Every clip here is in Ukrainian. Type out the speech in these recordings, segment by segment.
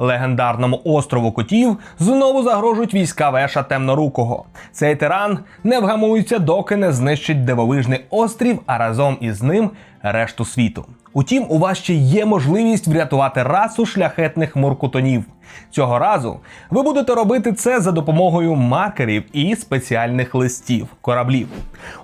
Легендарному острову котів знову загрожують війська Веша Темнорукого. Цей тиран не вгамується, доки не знищить дивовижний острів, а разом із ним решту світу. Утім, у вас ще є можливість врятувати расу шляхетних муркутонів. Цього разу ви будете робити це за допомогою маркерів і спеціальних листів кораблів.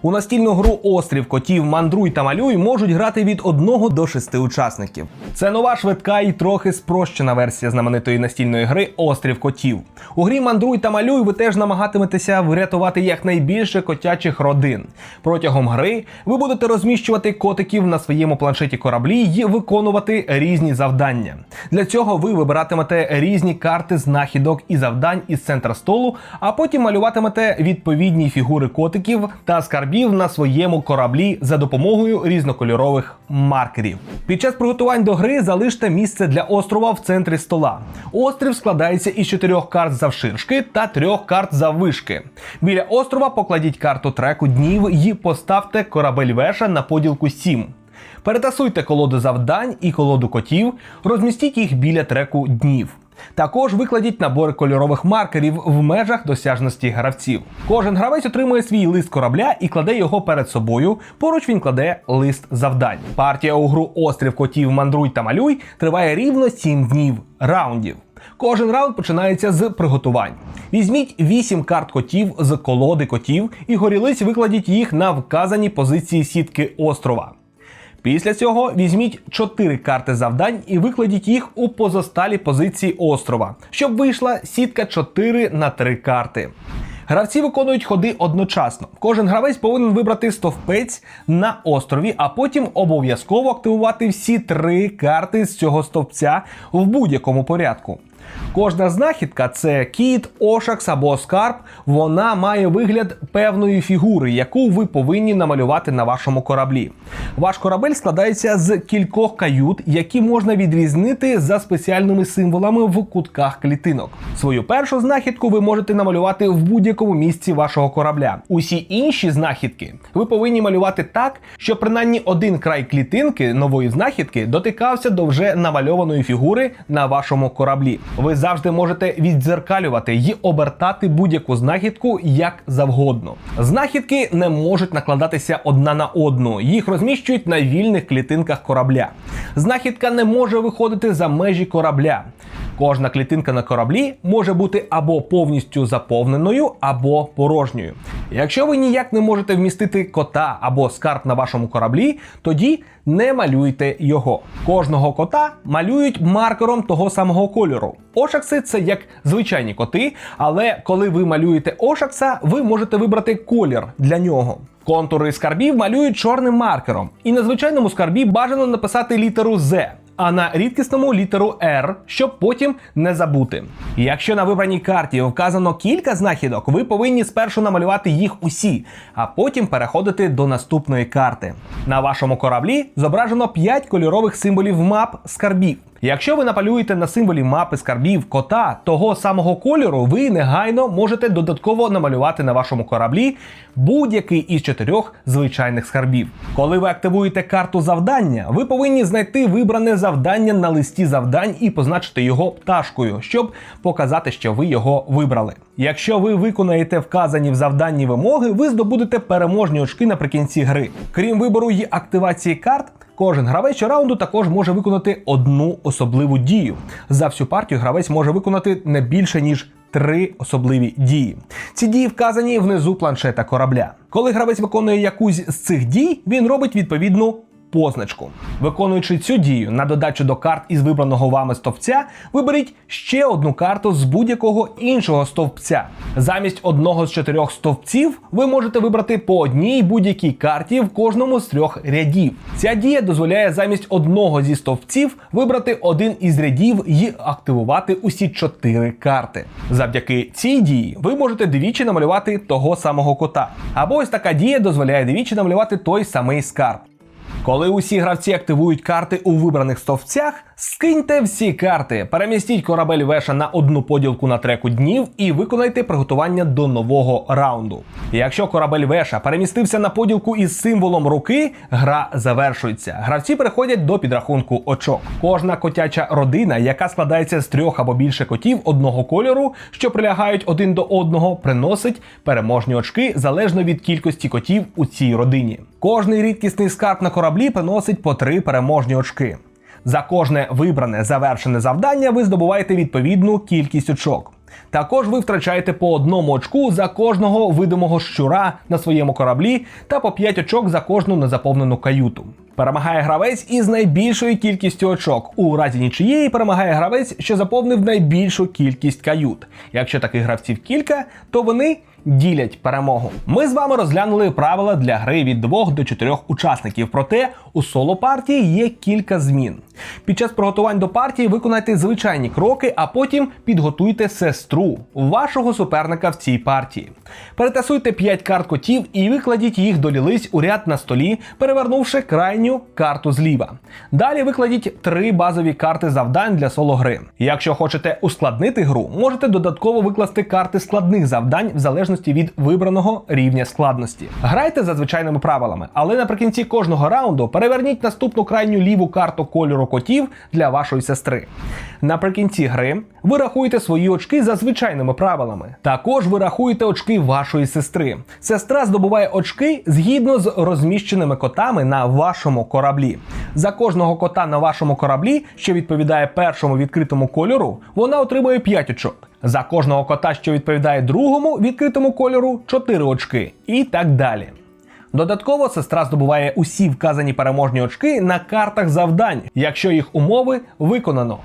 У настільну гру Острів котів Мандруй та Малюй можуть грати від 1 до 6 учасників. Це нова швидка і трохи спрощена версія знаменитої настільної гри Острів котів. У грі Мандруй та Малюй ви теж намагатиметеся врятувати якнайбільше котячих родин. Протягом гри ви будете розміщувати котиків на своєму планшеті кораблі і виконувати різні завдання. Для цього ви вибиратимете різні карти знахідок і завдань із центра столу, а потім малюватимете відповідні фігури котиків та скарбів на своєму кораблі за допомогою різнокольорових маркерів. Під час приготувань до гри залиште місце для острова в центрі стола. Острів складається із чотирьох карт завширшки та трьох карт заввишки. Біля острова покладіть карту треку днів і поставте корабель веша на поділку 7. Перетасуйте колоду завдань і колоду котів, розмістіть їх біля треку днів. Також викладіть набори кольорових маркерів в межах досяжності гравців. Кожен гравець отримує свій лист корабля і кладе його перед собою. Поруч він кладе лист завдань. Партія у гру Острів котів Мандруй та Малюй триває рівно 7 днів раундів. Кожен раунд починається з приготувань. Візьміть 8 карт котів з колоди котів і горілиць викладіть їх на вказані позиції сітки острова. Після цього візьміть 4 карти завдань і викладіть їх у позосталі позиції острова, щоб вийшла сітка 4 на 3 карти. Гравці виконують ходи одночасно. Кожен гравець повинен вибрати стовпець на острові, а потім обов'язково активувати всі три карти з цього стовпця в будь-якому порядку. Кожна знахідка це кіт, ошакс або скарб. Вона має вигляд певної фігури, яку ви повинні намалювати на вашому кораблі. Ваш корабель складається з кількох кают, які можна відрізнити за спеціальними символами в кутках клітинок. Свою першу знахідку ви можете намалювати в будь-якому місці вашого корабля. Усі інші знахідки ви повинні малювати так, щоб принаймні один край клітинки нової знахідки дотикався до вже намальованої фігури на вашому кораблі. Ви завжди можете віддзеркалювати і обертати будь-яку знахідку як завгодно. Знахідки не можуть накладатися одна на одну, їх розміщують на вільних клітинках корабля. Знахідка не може виходити за межі корабля. Кожна клітинка на кораблі може бути або повністю заповненою, або порожньою. Якщо ви ніяк не можете вмістити кота або скарб на вашому кораблі, тоді не малюйте його. Кожного кота малюють маркером того самого кольору. Ошакси це як звичайні коти, але коли ви малюєте ошакса, ви можете вибрати колір для нього. Контури скарбів малюють чорним маркером, і на звичайному скарбі бажано написати літеру Z а на рідкісному літеру R, щоб потім не забути. Якщо на вибраній карті вказано кілька знахідок, ви повинні спершу намалювати їх усі, а потім переходити до наступної карти. На вашому кораблі зображено 5 кольорових символів мап скарбів. Якщо ви напалюєте на символі мапи скарбів кота того самого кольору, ви негайно можете додатково намалювати на вашому кораблі будь-який із чотирьох звичайних скарбів. Коли ви активуєте карту завдання, ви повинні знайти вибране завдання на листі завдань і позначити його пташкою, щоб показати, що ви його вибрали. Якщо ви виконаєте вказані в завданні вимоги, ви здобудете переможні очки наприкінці гри. Крім вибору і активації карт. Кожен гравець раунду також може виконати одну особливу дію. За всю партію гравець може виконати не більше ніж три особливі дії. Ці дії вказані внизу планшета корабля. Коли гравець виконує якусь з цих дій, він робить відповідну позначку. Виконуючи цю дію на додачу до карт із вибраного вами стовпця, виберіть ще одну карту з будь-якого іншого стовпця. Замість одного з чотирьох стовпців ви можете вибрати по одній будь-якій карті в кожному з трьох рядів. Ця дія дозволяє замість одного зі стовпців вибрати один із рядів і активувати усі чотири карти. Завдяки цій дії ви можете двічі намалювати того самого кота. Або ось така дія дозволяє двічі намалювати той самий скарб. Коли усі гравці активують карти у вибраних стовпцях, Скиньте всі карти, перемістіть корабель Веша на одну поділку на треку днів і виконайте приготування до нового раунду. Якщо корабель Веша перемістився на поділку із символом руки, гра завершується. Гравці переходять до підрахунку очок. Кожна котяча родина, яка складається з трьох або більше котів одного кольору, що прилягають один до одного, приносить переможні очки залежно від кількості котів у цій родині. Кожний рідкісний скарб на кораблі приносить по три переможні очки. За кожне вибране завершене завдання ви здобуваєте відповідну кількість очок. Також ви втрачаєте по одному очку за кожного видимого щура на своєму кораблі та по 5 очок за кожну незаповнену каюту. Перемагає гравець із найбільшою кількістю очок. У разі нічиєї перемагає гравець, що заповнив найбільшу кількість кают. Якщо таких гравців кілька, то вони ділять перемогу. Ми з вами розглянули правила для гри від 2 до 4 учасників. Проте у соло партії є кілька змін. Під час приготувань до партії виконайте звичайні кроки, а потім підготуйте сестру вашого суперника в цій партії. Перетасуйте 5 карт котів і викладіть їх до лілиць у ряд на столі, перевернувши крайню карту зліва. Далі викладіть три базові карти завдань для соло гри. Якщо хочете ускладнити гру, можете додатково викласти карти складних завдань в залежності від вибраного рівня складності. Грайте за звичайними правилами, але наприкінці кожного раунду переверніть наступну крайню ліву карту кольору котів для вашої сестри. Наприкінці гри ви рахуєте свої очки за звичайними правилами. Також ви рахуєте очки вашої сестри. Сестра здобуває очки згідно з розміщеними котами на вашому кораблі. За кожного кота на вашому кораблі, що відповідає першому відкритому кольору, вона отримує 5 очок. За кожного кота, що відповідає другому відкритому кольору, 4 очки. І так далі. Додатково сестра здобуває усі вказані переможні очки на картах завдань, якщо їх умови виконано.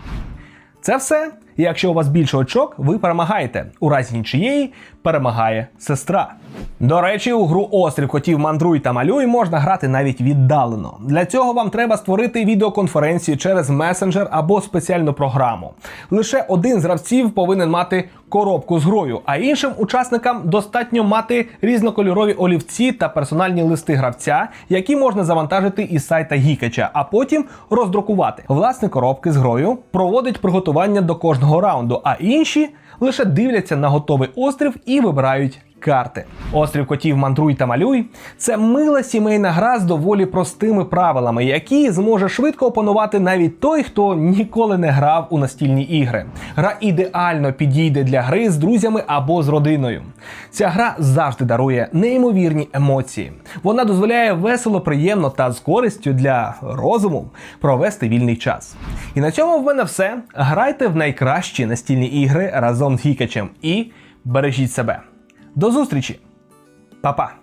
Це все. Якщо у вас більше очок, ви перемагаєте. У разі нічиєї перемагає сестра. До речі, у гру Острів котів мандруй та малюй можна грати навіть віддалено. Для цього вам треба створити відеоконференцію через месенджер або спеціальну програму. Лише один з гравців повинен мати коробку з грою, а іншим учасникам достатньо мати різнокольорові олівці та персональні листи гравця, які можна завантажити із сайта Гікача, а потім роздрукувати. Власне коробки з грою проводить приготування до кожного раунду, а інші лише дивляться на готовий острів і вибирають карти. Острів котів мандруй та малюй це мила сімейна гра з доволі простими правилами, які зможе швидко опанувати навіть той, хто ніколи не грав у настільні ігри. Гра ідеально підійде для гри з друзями або з родиною. Ця гра завжди дарує неймовірні емоції. Вона дозволяє весело, приємно та з користю для розуму провести вільний час. І на цьому в мене все. Грайте в найкращі настільні ігри разом з Гікачем і бережіть себе. До зустрічі, Па-па!